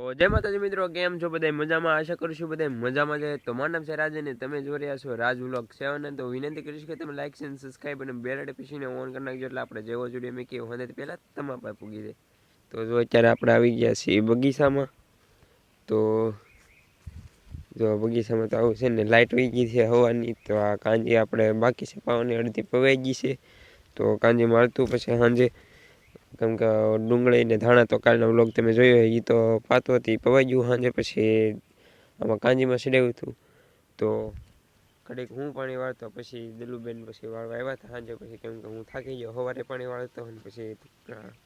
જય માતાજી મિત્રો, કેમ છો બધા મજામાં? આશા કરું છું બધા મજામાં છે તો મારું નામ છે રાજ અને તમે જોઈ રહ્યા છો રાજ વ્લોગ સેવન. તો વિનંતી કરીશ કે તમે લાઇક અને સબસ્ક્રાઈબ અને બેલ નોટિફિકેશન ઓન કરી નાખજો એટલે આપણે જેવો જોડીએ મેં કેવું હોય પહેલાં તમારા પાસે પૂગી જાય. તો જો અત્યારે આપણે આવી ગયા છીએ બગીચામાં. તો જો બગીચામાં તો આવું છે ને લાઇટ વહી ગઈ છે હવાની. તો આ કાંજી આપણે બાકી છે, પાવાની અડધી પવાઈ ગઈ છે. તો કાંજી મારતું પછી સાંજે કેમ કે ડુંગળી ને ધાણા તો કાલનો વ્લોગ તમે જોયો એ તો પાતો હતી પવાઈ ગયું સાંજે પછી આમાં કાંજીમાં સડાવ્યું હતું. તો કડીક હું પાણી વાળતો, પછી દિલુબેન પછી વાળવા આવ્યા હતા સાંજે પછી, કેમ કે હું થાકી ગયો, સવારે પાણી વાળતો અને પછી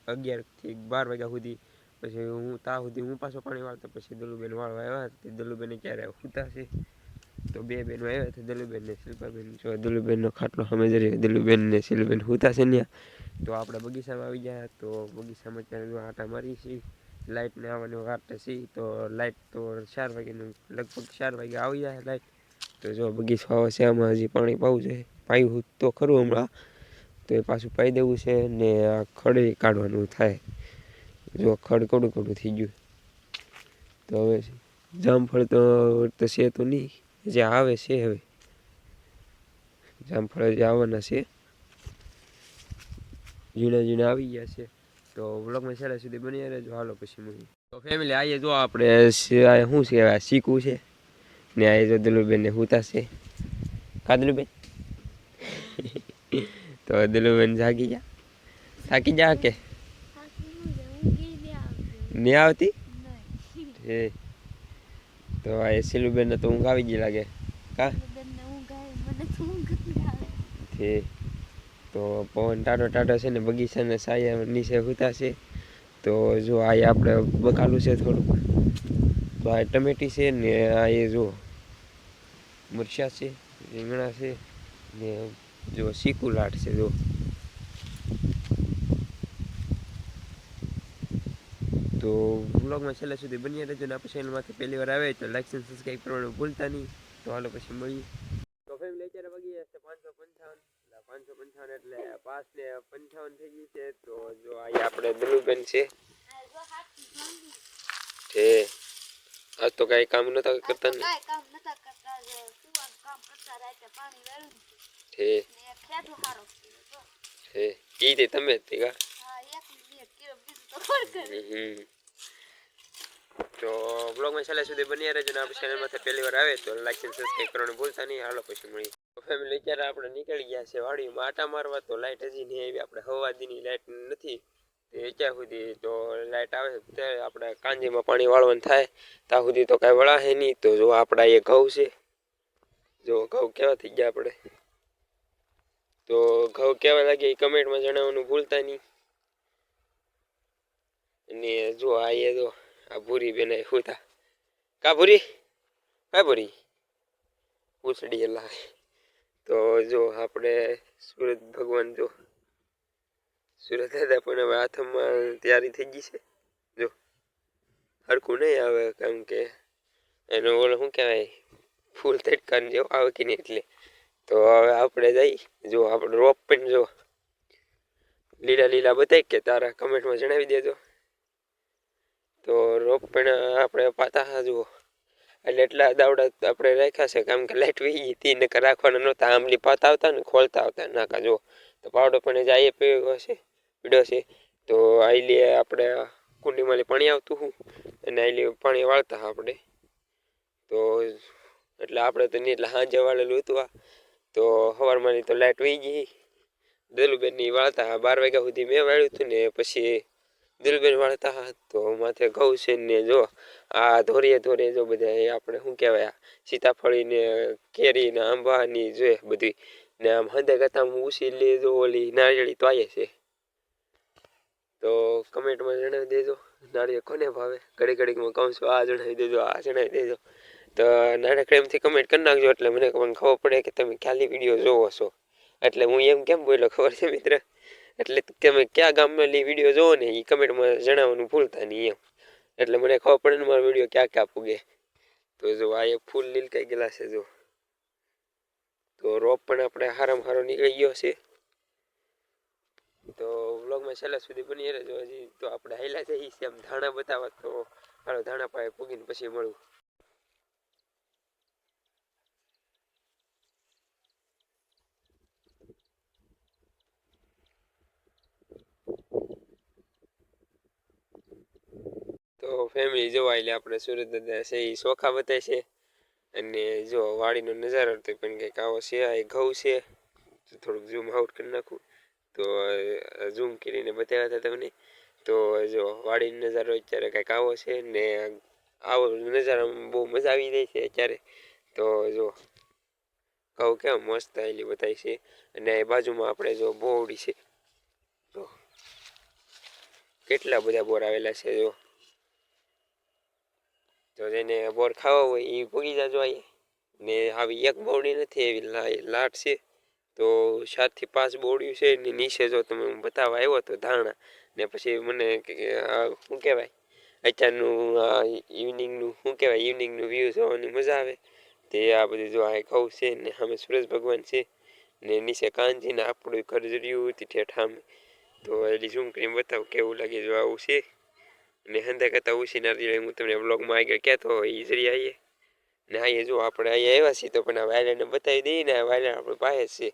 અગિયારથી બાર વાગ્યા સુધી, પછી હું તા સુધી હું પાછો પાણી વાળતો, પછી દલુબેન વાળવા આવ્યા તે દલુબેને ક્યારે ઉતા છે તો બે બેનો આવ્યા હતા દલુબેન ને શિલ્પાબેન, જો દલુબેનનો ખાટલો અમે જરી દલુબેન ને શિલ્પાબેન હુતા છે ત્યાં તો આપણે બગીચામાં આવી ગયા, તો બગીચામાં અત્યારે જો આટા મારી છે લાઇટને આવવાની વાત છે, તો લાઇટ તો ચાર વાગ્યાનું, લગભગ ચાર વાગે આવી જાય લાઇટ તો જો બગીચો આવે છે, આમાં હજી પાણી પાવું છે, પાયું તો ખરું હમણાં. તો એ પાછું પાઈ દેવું છે ને આ ખડે કાઢવાનું થાય. જો ખડ કડું કડું થઈ ગયું. તો હવે જામફળ તો છે તો નહીં. જે આવે છે હવે. જામફળ જે આવવાના છે. ઝીણા ઝીણા આવી ગયા છે. તો વ્લોગમાં છેલ્લા સુધી બની રહેજો. હાલો પછી મૂવી તો ફેમિલી આઈએ જો આપણે શું છે? આ શીખવું છે. ને આ જો દિલુબેન ને હુતા છે. કા દિલુબેન તો દિલુબેન જાગી ગયા. થાકી જા કે? નહીં આવતી. એ તો આ સિલુબેન તો ઊંઘ આવી ગઈ લાગે. કા? તે તો પવન ટાટો ટાટો છે ને બગીચાને સાયા નીચે હુતા છે. તો જો આ આપણે બકાલું છે થોડુંક. તો આ ટમેટી છે ને આ એ જો મરચા છે રીંગણા છે ને જો શીકુલાટ છે જો. તો વ્લોગમાં છેલ્લા સુધી બની રહેજો ને આપણે ચેનલમાંથી પહેલી વાર આવે તો લાઈક અને સબસ્ક્રાઈબ કરવાનું ભૂલતા નહીં. તો હાલો પછી મળીએ. તો ફેમિલી અત્યારે વાગી જશે પાંચસો પંચાવન. પાંચસો પંચાવન એટલે પાંચ ને પંચાવન થઈ ગયું છે. તો જો અહીંયા આપણે દલુબેન છે. તે આજ તો કાંઈ કામ નતા કરતા ને તે. તે તમે તે કા હમ. તો બ્લોગમાં છેલ્લા સુધી બની રહેજો ને આપણે ચેનલમાંથી પહેલી વાર આવે તો લાઈક અને સબસ્ક્રાઈબ કરવાનું ભૂલતા નહીં. હાલો, પછી મળીએ. તો ફેમિલી અત્યારે આપણે નીકળી ગયા છે વાડીમાં. આટા મારવા તો લાઇટ હજી નહીં આવી. આપણે હવાદીની લાઈટ નથી. તે અત્યાર સુધી તો લાઇટ આવે ત્યારે આપણે કાંજીમાં પાણી વાળવાનું થાય. ત્યાં સુધી તો કાંઈ વળાશે નહીં. તો જો આપણા એ ઘઉં છે. જો ઘઉં કેવા થઈ ગયા આપણે. તો ઘઉં કેવા લાગે એ કમેન્ટમાં જણાવવાનું ભૂલતા નહીં. અને જો આ એ જો આ ભૂરી બેને હુતા કા ભૂરી? કા ભૂરી? ઉછડી લા તો જો આપણે સુરત ભગવાન જો. સુરત દાદા પણ હવે હાથમાં તૈયારી થઈ ગઈ છે. જો. હરકું નહીં આવે કેમ કે. એનો ઓલો શું કહેવાય? ફૂલ તડકાને જેવો આવે કે નહીં એટલે. તો હવે આપણે જઈ. જો આપણે રોપ પણ જો. લીલા લીલા બતાવી કે તારા કમેન્ટમાં જણાવી દેજો. તો રોપ પણ આપણે પાતા જુઓ. એટલે એટલા દાવડા આપણે રાખ્યા છે કારણ કે લાઈટ વી ગઈ હતી નકર રાખવાના નહોતા આંબલી પાતા આવતા ને ખોલતા આવતા, નાકા જુઓ. તો પાવડો પણ જાય પીવો છે પીડો છે. તો આઈલી આપણે કુંડીમાંથી પાણી આવતું હું, અને આઈલી પાણી વાળતા આપણે. તો એટલે આપણે તો નહીં એટલે સાંજે વાળેલું હતું આ. તો સવારમાં તો લાઈટ વહી ગઈ દલુબેનની વાળતા બાર વાગ્યા સુધી મેં વાળ્યું હતું ને પછી દિલબેન વાળતા હા તો માથે ઘઉં છે ને જો, આ ધોરીએ ધોરીએ જો બધા એ આપણે શું કહેવાય સીતાફળી ને કેરી ને આંબાની જોઈએ બધી, ને આમ હંદે કરતા ઉસી લે જો ઓલી નારિયેળી તો આવે છે. તો કમેન્ટમાં જણાવી દેજો, નારિયેળ કોને ભાવે? ઘડી ઘડીકમાં કહું છું, આ જણાવી દેજો, આ જણાવી દેજો. તો નાનકડે એમથી કમેન્ટ કરી નાખજો, એટલે મને મને ખબર પડે કે તમે ખાલી વીડિયો જોવો છો. એટલે હું એમ કેમ બોલ્યો, ખબર છે મિત્ર? એટલે તમે કયા ગામમાં વીડિયો જોવો ને એ કમેન્ટમાં જણાવવાનું ભૂલતા નહીં એમ. એટલે મને ખબર પડે ને મારો વીડિયો ક્યાં ક્યાં પૂગે. તો જો આ એક ફૂલ લીલકાઈ ગયેલા છે જો. તો રોપ પણ આપણે હારામાં હારો નીકળી ગયો છે. તો વ્લોગમાં છેલ્લા સુધી બની રહેજો હજી. તો આપણે હાઈલા જઈએ છીએ આમ ધાણા બતાવવા તો હાલો ધાણા પાસે પૂગીને પછી મળું તો ફેમિલી જોવા એટલે આપણે. સુરત દાદા છે એ ચોખા બતાવે છે. અને જો વાડીનો નજારો તો પણ કંઈક આવો છે, આ ઘઉં છે. થોડુંક ઝૂમ આઉટ કરી નાખું. તો ઝૂમ કરીને બતાવ્યા હતા તમને. તો જો વાડીનો નજારો અત્યારે કંઈક આવો છે ને આવો નજારામાં બહુ મજા આવી જાય છે અત્યારે. તો જો ઘઉં કેમ મસ્ત આવેલી બતાવી છે. અને એ બાજુમાં આપણે જો બોવડી છે. તો કેટલા બધા બોર આવેલા છે જો. તો જેને બોર ખાવા હોય એ પૂગી જાજો અહીં ને આવી એક બોવડી નથી એવી લાટ છે. તો સાતથી પાંચ બોવડિયું છે ને નીચે જો તમે બતાવવા આવ્યો તો ધારણા ને પછી મને શું કહેવાય? અત્યારનું ઇવનિંગનું શું કહેવાય? ઇવનિંગનું વ્યૂ જોવાની મજા આવે. તે આ બધું જો આ ઘઉં છે ને સામે સૂરજ ભગવાન છે ને નીચે કાંજીને આપણું ખરજર્યું હતી ઠેઠ તો એલી ઝૂમ કરીને બતાવું કેવું લાગે જો આવું છે? ને હંધા કરતાં ઓછી નારી હું તમને બ્લોગમાં આગળ કહેતો હોય એ જરી આવીએ ને અહીંયા જો, આપણે અહીંયા આવ્યા છીએ તો પણ આ વાયરલને બતાવી દઈએ ને, આ વાયરલ આપણી પાસે છે.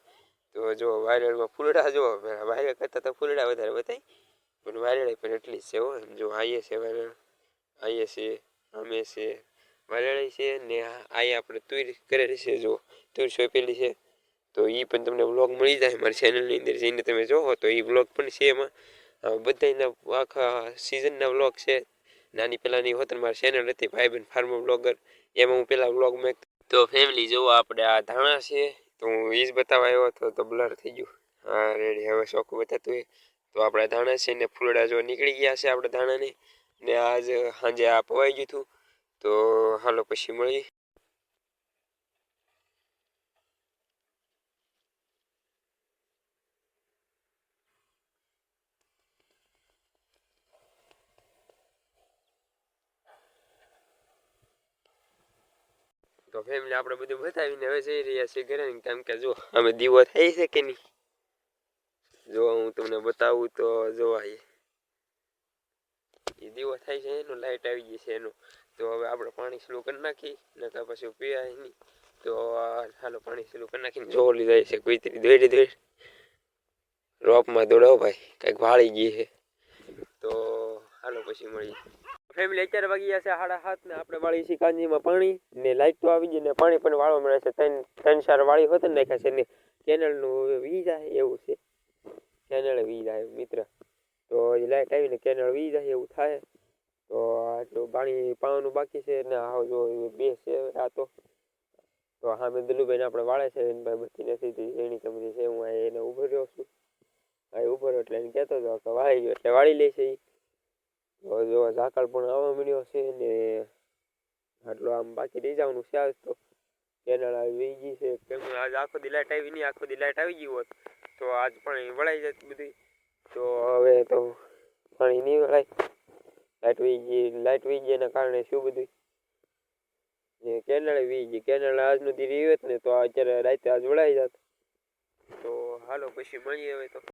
તો જો વાયરલમાં ફૂલડા જો વાયરલ કરતાં તો ફૂલડા વધારે બતાવી પણ વાયરલ પણ એટલી જ છે હો. જો, આઈએ છે વાયરલ આઈએ છે, અમે છે. વાયરલ છે ને આઈએ આપણે તુર કરેલી છે જો, તુર સોંપેલી છે. તો એ પણ તમને વ્લોગ મળી જાય મારી ચેનલની અંદર જઈને તમે જોવો તો એ વ્લોગ પણ છે એમાં. બધાયના આખા સિઝનના વ્લોગ છે. નાની પહેલાંની હોત ને મારી ચેનલ હતી, ભાઈબંધ ફાર્મર બ્લોગર એમાં હું પહેલાં વ્લોગ મેં તો ફેમિલી જોવો આપણે આ ધાણા છે, તો હું એ જ બતાવવા આવ્યો હતો, તો બ્લર થઈ ગયું. હા રેડી હવે શોખ બતાતું એ તો આપણા ધાણા છે ને ફૂલડા જો નીકળી ગયા છે આપણે ધાણાને. ને આજ સાંજે આ પવાઈ ગયું હતું. તો હાલો પછી મળીએ. ફેમિલી આપણે બધું બતાવીને હવે જઈ રહ્યા છીએ ઘરે કેમ કે જો અમે દીવો થઈ છે કે નહીં? જો હું તમને બતાવું તો જો એ દીવો થાય છે, એનો લાઈટ આવી ગઈ છે એનું. તો હવે આપણે પાણી સ્લો કરી નાખી નકા પછી પીવાય નહીં. તો હાલો પાણી સ્લો કરી નાખીને જોર લીધા છે કુતરી દોડી દોડી રોપમાં દોડાવો ભાઈ, કંઈક વાળી ગઈ છે. તો હાલો પછી મળીએ. ફેમિલી અત્યારે વાગી ગયા છે સાડા સાત ને આપણે વાળી છીએ કાંજીમાં પાણી. ને લાઈટ તો આવી ગઈ ને પાણી પણ વાળવા મળે છે. ત્રણ ત્રણ ચાર વાળી હોત ને નાખ્યા છે ને કેનલનું વી જાય એવું છે. કેનલ વી જાય મિત્ર. તો એ લાઈટ આવીને કેનલ વી જાય એવું થાય. તો આટલું પાણી પાવાનું બાકી છે ને આ જો બે છે આ તો. તો સામે દલુભાઈને આપણે વાળે છે એને ભાઈ બધી નથી એની સમજી છે હું એને ઊભો રહ્યો છું. આ ઊભો રહ્યો એટલે એને કહેતો હતો કે વાળી ગયો એટલે વાળી લે છે ઈ. તો જો ઝાકળ પણ આવવા મળ્યો છે ને આટલો આમ બાકી રહી જવાનું છે આજ તો. કેનલ આવી ગઈ છે. કેમ આજ આખો દી આવી નહીં આખો દી આવી ગઈ હોત, તો આજ પણ વળાઈ જાય બધી. તો હવે તો પાણી નહીં વળાય. લાઈટ વી ગઈ લાઈટ વી ગઈ એના કારણે શું બધું? ને કેનળ વી ગઈ. કેનળ આજનું દી રહ્યું ને, તો અત્યારે રાતે આજ વળાઈ જાત. તો હાલો, પછી મળીએ હવે તો.